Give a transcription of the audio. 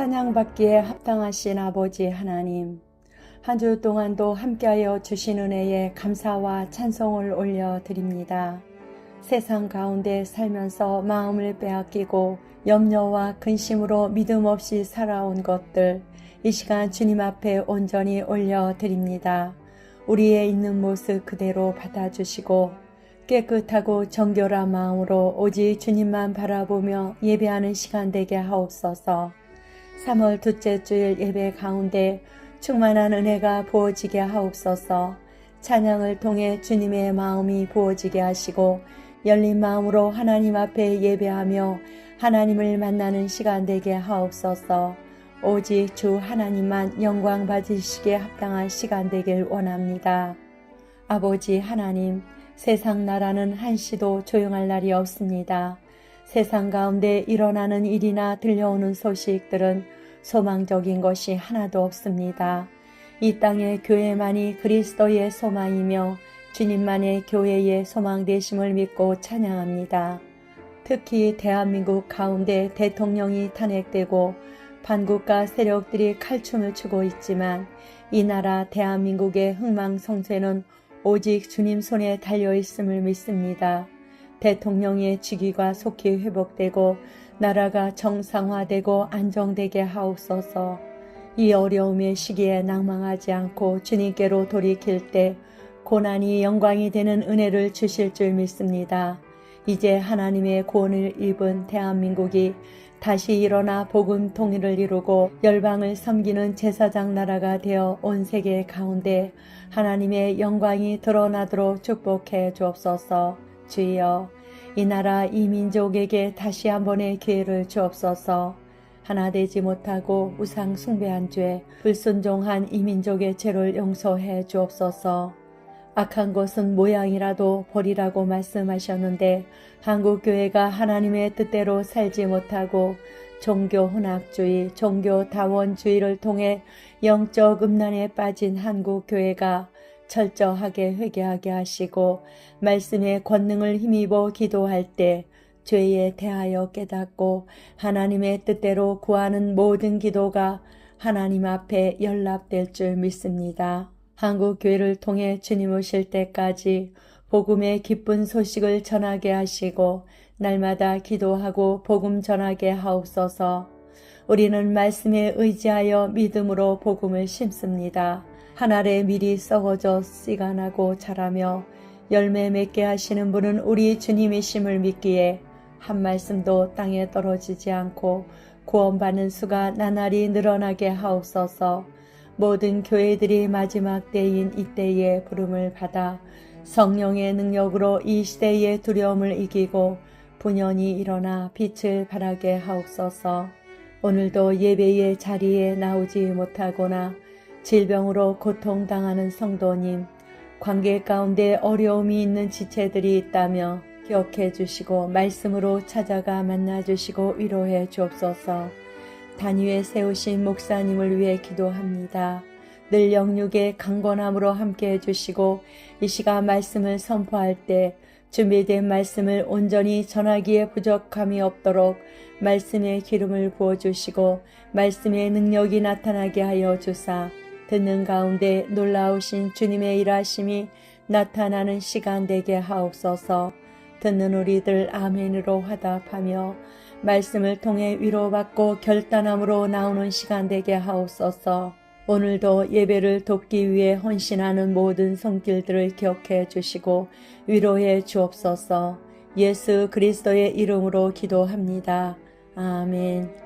찬양받기에 합당하신 아버지 하나님, 한 주 동안도 함께하여 주신 은혜에 감사와 찬송을 올려드립니다. 세상 가운데 살면서 마음을 빼앗기고 염려와 근심으로 믿음 없이 살아온 것들, 이 시간 주님 앞에 온전히 올려드립니다. 우리의 있는 모습 그대로 받아주시고 깨끗하고 정결한 마음으로 오직 주님만 바라보며 예배하는 시간 되게 하옵소서. 3월 둘째 주일 예배 가운데 충만한 은혜가 부어지게 하옵소서. 찬양을 통해 주님의 마음이 부어지게 하시고 열린 마음으로 하나님 앞에 예배하며 하나님을 만나는 시간 되게 하옵소서. 오직 주 하나님만 영광 받으시기에 합당한 시간 되길 원합니다. 아버지 하나님, 세상 나라는 한시도 조용할 날이 없습니다. 세상 가운데 일어나는 일이나 들려오는 소식들은 소망적인 것이 하나도 없습니다. 이 땅의 교회만이 그리스도의 소망이며 주님만의 교회의 소망 되심을 믿고 찬양합니다. 특히 대한민국 가운데 대통령이 탄핵되고 반국가 세력들이 칼춤을 추고 있지만 이 나라 대한민국의 흥망성쇠는 오직 주님 손에 달려 있음을 믿습니다. 대통령의 직위가 속히 회복되고 나라가 정상화되고 안정되게 하옵소서. 이 어려움의 시기에 낭망하지 않고 주님께로 돌이킬 때 고난이 영광이 되는 은혜를 주실 줄 믿습니다. 이제 하나님의 구원을 입은 대한민국이 다시 일어나 복음 통일을 이루고 열방을 섬기는 제사장 나라가 되어 온 세계 가운데 하나님의 영광이 드러나도록 축복해 주옵소서. 주여, 이 나라 이 민족에게 다시 한 번의 기회를 주옵소서. 하나 되지 못하고 우상 숭배한 죄, 불순종한 이 민족의 죄를 용서해 주옵소서. 악한 것은 모양이라도 버리라고 말씀하셨는데 한국 교회가 하나님의 뜻대로 살지 못하고 종교 혼합주의, 종교 다원주의를 통해 영적 음란에 빠진 한국 교회가 철저하게 회개하게 하시고 말씀의 권능을 힘입어 기도할 때 죄에 대하여 깨닫고 하나님의 뜻대로 구하는 모든 기도가 하나님 앞에 연락될 줄 믿습니다. 한국 교회를 통해 주님 오실 때까지 복음의 기쁜 소식을 전하게 하시고 날마다 기도하고 복음 전하게 하옵소서. 우리는 말씀에 의지하여 믿음으로 복음을 심습니다. 한 알에 미리 썩어져 씨가 나고 자라며 열매 맺게 하시는 분은 우리 주님이심을 믿기에 한 말씀도 땅에 떨어지지 않고 구원받는 수가 나날이 늘어나게 하옵소서. 모든 교회들이 마지막 때인 이때의 부름을 받아 성령의 능력으로 이 시대의 두려움을 이기고 분연히 일어나 빛을 발하게 하옵소서. 오늘도 예배의 자리에 나오지 못하거나 질병으로 고통당하는 성도님, 관계 가운데 어려움이 있는 지체들이 있다며 기억해 주시고 말씀으로 찾아가 만나 주시고 위로해 주옵소서. 단위에 세우신 목사님을 위해 기도합니다. 늘 영육의 강건함으로 함께 해주시고 이 시간 말씀을 선포할 때 준비된 말씀을 온전히 전하기에 부족함이 없도록 말씀의 기름을 부어주시고 말씀의 능력이 나타나게 하여 주사 듣는 가운데 놀라우신 주님의 일하심이 나타나는 시간 되게 하옵소서 듣는 우리들 아멘으로 화답하며 말씀을 통해 위로받고 결단함으로 나오는 시간 되게 하옵소서. 오늘도 예배를 돕기 위해 헌신하는 모든 손길들을 기억해 주시고 위로해 주옵소서. 예수 그리스도의 이름으로 기도합니다. 아멘.